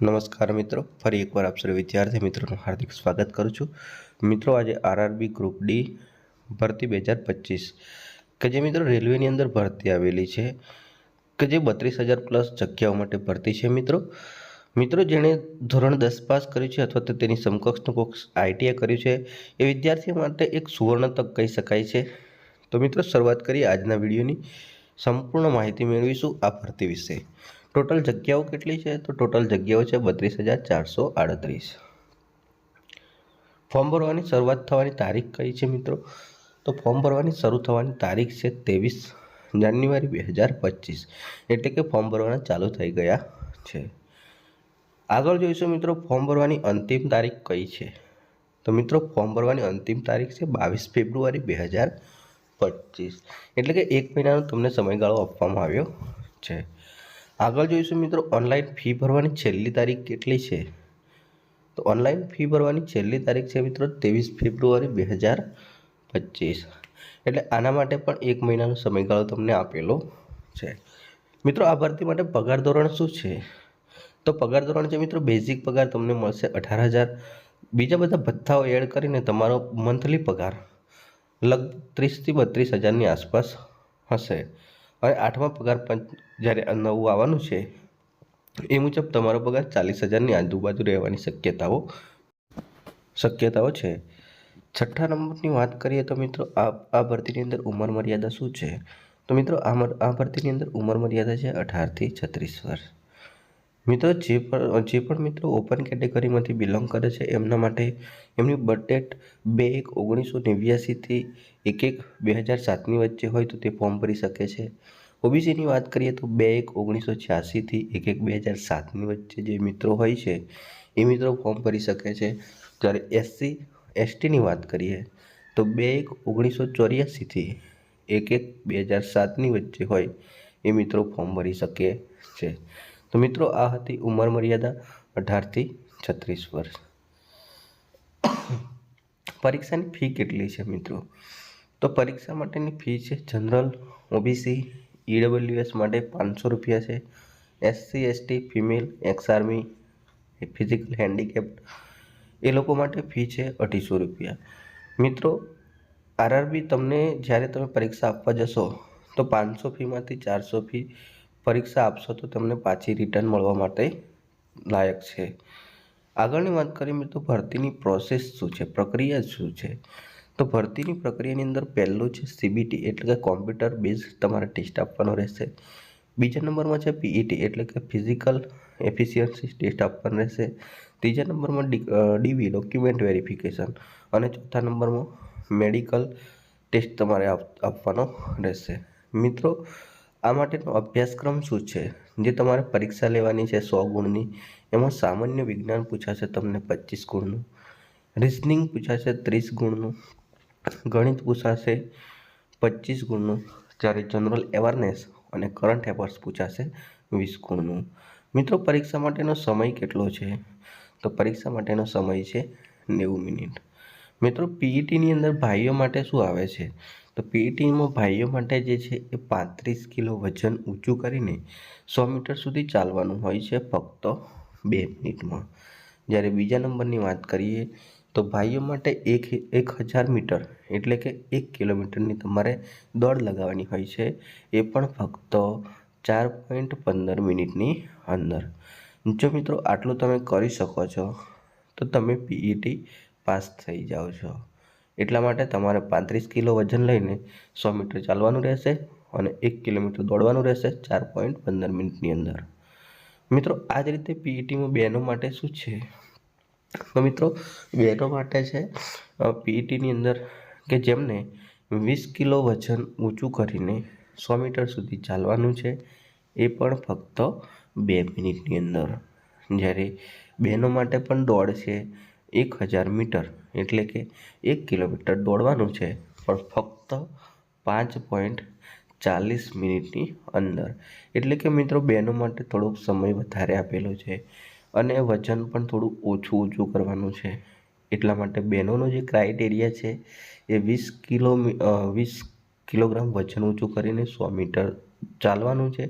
નમસ્કાર મિત્રો, ફરી એકવાર આપ સર્વે વિદ્યાર્થી મિત્રોનું હાર્દિક સ્વાગત કરું છું. મિત્રો, આજે આરઆરબી ગ્રુપ ડી ભરતી બે હજાર પચીસ. કે જે મિત્રો રેલવેની અંદર ભરતી આવેલી છે, કે જે બત્રીસ હજાર પ્લસ જગ્યાઓ માટે ભરતી છે મિત્રો. મિત્રો, જેણે ધોરણ દસ પાસ કર્યું છે અથવા તો તેની સમકક્ષનું કોર્સ આઈટીઆઈ કર્યું છે, એ વિદ્યાર્થીઓ માટે એક સુવર્ણ તક કહી શકાય છે. તો મિત્રો, શરૂઆત કરીએ આજના વિડીયોની. સંપૂર્ણ માહિતી મેળવીશું આ ભરતી વિશે. ટોટલ જગ્યાઓ કેટલી છે? તો ટોટલ જગ્યાઓ છે બત્રીસ હજાર ચારસો આડત્રીસ. ફોર્મ ભરવાની શરૂઆત થવાની તારીખ કઈ છે મિત્રો? તો ફોર્મ ભરવાની શરૂ થવાની તારીખ છે ત્રેવીસ જાન્યુઆરી બે હજાર પચીસ, એટલે કે ફોર્મ ભરવાના ચાલુ થઈ ગયા છે. આગળ જોઈશું મિત્રો, ફોર્મ ભરવાની અંતિમ તારીખ કઈ છે? તો મિત્રો, ફોર્મ ભરવાની અંતિમ તારીખ છે બાવીસ ફેબ્રુઆરી બે હજાર પચીસ, એટલે કે એક મહિનાનો તમને સમયગાળો આપવામાં આવ્યો છે. આગળ જોઈશું મિત્રો ઓનલાઈન ફી ભરવાની છેલ્લી તારીખ કેટલી છે? તો ઓનલાઈન ફી ભરવાની છેલ્લી તારીખ છે મિત્રો, ત્રેવીસ ફેબ્રુઆરી બે હજાર પચીસ. એટલે આના માટે પણ એક મહિનાનો સમયગાળો તમને આપેલો છે. મિત્રો આ ભરતી માટે પગાર ધોરણ શું છે? તો પગાર ધોરણ છે મિત્રો બેઝિક પગાર તમને મળશે અઢાર હજાર. બીજા બધા ભથ્થાઓ એડ કરીને તમારો મંથલી પગાર લગભગ ત્રીસથી બત્રીસ હજારની આસપાસ હશે. અને આઠમા પગાર પંચ, જ્યારે નવું આવવાનું છે, એ મુજબ તમારો પગાર ચાલીસ હજારની આજુબાજુ રહેવાની શક્યતાઓ શક્યતાઓ છે. છઠ્ઠા નંબરની વાત કરીએ તો મિત્રો, આ આ ભરતીની અંદર ઉંમર મર્યાદા શું છે? તો મિત્રો, આ આ ભરતીની અંદર ઉંમર મર્યાદા છે અઢારથી છત્રીસ વર્ષ. મિત્રો, જે પણ જે પણ મિત્રો ઓપન કેટેગરીમાંથી બિલોંગ કરે છે, એમના માટે એમની બર્થ ડેટ બે એક ઓગણીસો નેવ્યાસીથી એક એક બે હજાર સાતની વચ્ચે હોય તો તે ફોર્મ ભરી શકે છે. ઓબીસીની વાત કરીએ તો બે એક ઓગણીસો છ્યાસીથી એક એક બે હજાર સાતની વચ્ચે જે મિત્રો હોય છે, એ મિત્રો ફોર્મ ભરી શકે છે. જ્યારે એસસી એસટીની વાત કરીએ તો બે એક ઓગણીસો ચોર્યાસીથી એક એક બે હજાર સાતની વચ્ચે હોય એ મિત્રો ફોર્મ ભરી શકે છે. તો મિત્રો, આ હતી ઉંમર મર્યાદા અઢારથી છત્રીસ વર્ષ. પરીક્ષાની ફી કેટલી છે મિત્રો? તો પરીક્ષા માટેની ફી છે જનરલ, ઓબીસી ઈડબ્લ્યુએસ માટે પાંચસો રૂપિયા છે. SC ST female, ex army, physical handicapped, એ લોકો માટે ફી છે અઢીસો રૂપિયા. મિત્રો, આરઆરબી તમને જ્યારે તમે પરીક્ષા આપવા જશો, તો પાંચસો ફીમાંથી ચારસો ફી પરીક્ષા આપશો તો તમને પાછી રિટર્ન મળવા માટે લાયક છે. આગળની વાત કરીએ મિત્રો ભરતીની પ્રોસેસ શું છે? પ્રક્રિયા શું છે? તો ભરતીની પ્રક્રિયાની અંદર પહેલું છે સીબીટી એટલે કે કોમ્પ્યુટર બેઝ તમારે ટેસ્ટ આપવાનો રહેશે. બીજા નંબરમાં છે પીઈટી એટલે કે ફિઝિકલ એફિશિયન્સી ટેસ્ટ આપવાનો રહેશે. ત્રીજા નંબરમાં ડીવી ડોક્યુમેન્ટ વેરિફિકેશન અને ચોથા નંબરમાં મેડિકલ ટેસ્ટ તમારે આપવાનો રહેશે. મિત્રો આ માટેનો અભ્યાસક્રમ શું છે? જે તમારે પરીક્ષા લેવાની છે સો ગુણની, એમાં સામાન્ય વિજ્ઞાન પૂછાશે તમને પચીસ ગુણનું રિઝનિંગ પૂછાશે ત્રીસ ગુણનું, ગણિત પૂછાશે પચીસ ગુણનું, જ્યારે જનરલ અવેરનેસ અને કરંટ અફેર્સ પૂછાશે વીસ ગુણનું. મિત્રો, પરીક્ષા માટેનો સમય કેટલો છે? તો પરીક્ષા માટેનો સમય છે નેવું મિનિટ. મિત્રો પીઈટીની અંદર ભાઈઓ માટે શું આવે છે? તો પીઈટીમાં ભાઈઓ માટે જે છે એ પાંત્રીસ કિલો વજન ઊંચું કરીને સો મીટર સુધી ચાલવાનું હોય છે ફક્ત બે મિનિટમાં. જ્યારે બીજા નંબરની વાત કરીએ તો ભાઈઓ માટે એક એક હજાર મીટર એટલે કે એક કિલોમીટરની તમારે દોડ લગાવવાની હોય છે એ પણ ફક્ત ચાર પોઈન્ટ પંદર મિનિટની અંદર. જો મિત્રો આટલું તમે કરી શકો છો તો તમે પીઈટી પાસ થઈ જાઓ છો. એટલા માટે તમારે પાંત્રીસ કિલો વજન લઈને સો મીટર ચાલવાનું રહેશે અને એક કિલોમીટર દોડવાનું રહેશે ચાર પોઈન્ટ પંદર મિનિટની અંદર. મિત્રો, આ જ રીતે પીઈટીમાં બહેનો માટે શું છે? તો મિત્રો, બહેનો માટે છે પીઈટીની અંદર કે જેમને વીસ કિલો વજન ઊંચું કરીને સો મીટર સુધી ચાલવાનું છે, એ પણ ફક્ત બે મિનિટની અંદર. જ્યારે બહેનો માટે પણ દોડ છે એક હજાર મીટર એટલે કે એક કિલોમીટર દોડવાનું છે. પણ ફક્ત પાંચ પોઈન્ટ ચાલીસ મિનિટની અંદર. એટલે કે મિત્રો બહેનો માટે થોડોક સમય વધારે આપેલો છે અને વજન પણ થોડું ઓછું ઓછું કરવાનું છે. એટલા માટે બહેનોનો જે ક્રાઇટેરિયા છે એ વીસ કિલો વીસ કિલોગ્રામ વજન ઊંચું કરીને સો મીટર ચાલવાનું છે.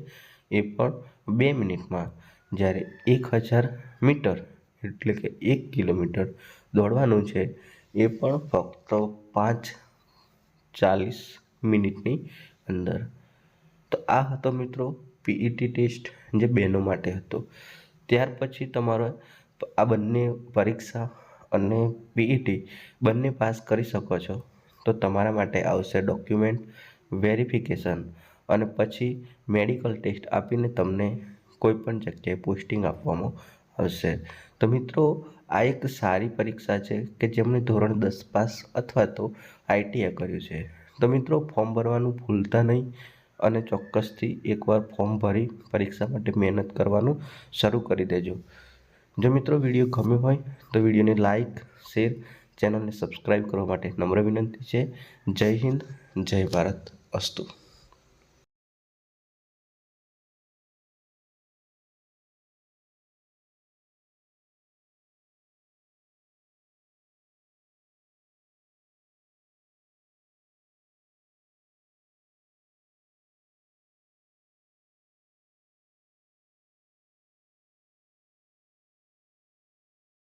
એ પણ બે મિનિટમાં. જ્યારે એક હજાર મીટર એટલે કે એક કિલોમીટર દોડવાનું છે. એ પણ ફક્ત પાંચ ચાલીસ મિનિટની અંદર. તો આ હતો મિત્રો પીઈટી ટેસ્ટ જે બહેનો માટે હતો. ત્યાર પછી તમારે આ બંને પરીક્ષા અને પીઈટી બંને પાસ કરી શકો છો. તો તમારા માટે આવશે ડોક્યુમેન્ટ વેરિફિકેશન અને પછી મેડિકલ ટેસ્ટ આપીને તમને કોઈ પણ જગ્યાએ પોસ્ટિંગ આપવામાં આવશે તો મિત્રો, આ એક સારી પરીક્ષા છે કે જેમણે ધોરણ દસ પાસ અથવા તો આઈટીઆઈ કર્યું છે. તો મિત્રો, ફોર્મ ભરવાનું ભૂલતા નહીં અને ચોક્કસથી એકવાર ફોર્મ ભરી પરીક્ષા માટે મહેનત કરવાનું શરૂ કરી દેજો. જો મિત્રો, વીડિયો ગમ્યો હોય તો વિડીયોને લાઇક શેર, ચેનલને સબસ્ક્રાઈબ કરવા માટે નમ્ર વિનંતી છે. જય હિન્દ, જય ભારત. અસ્તુ.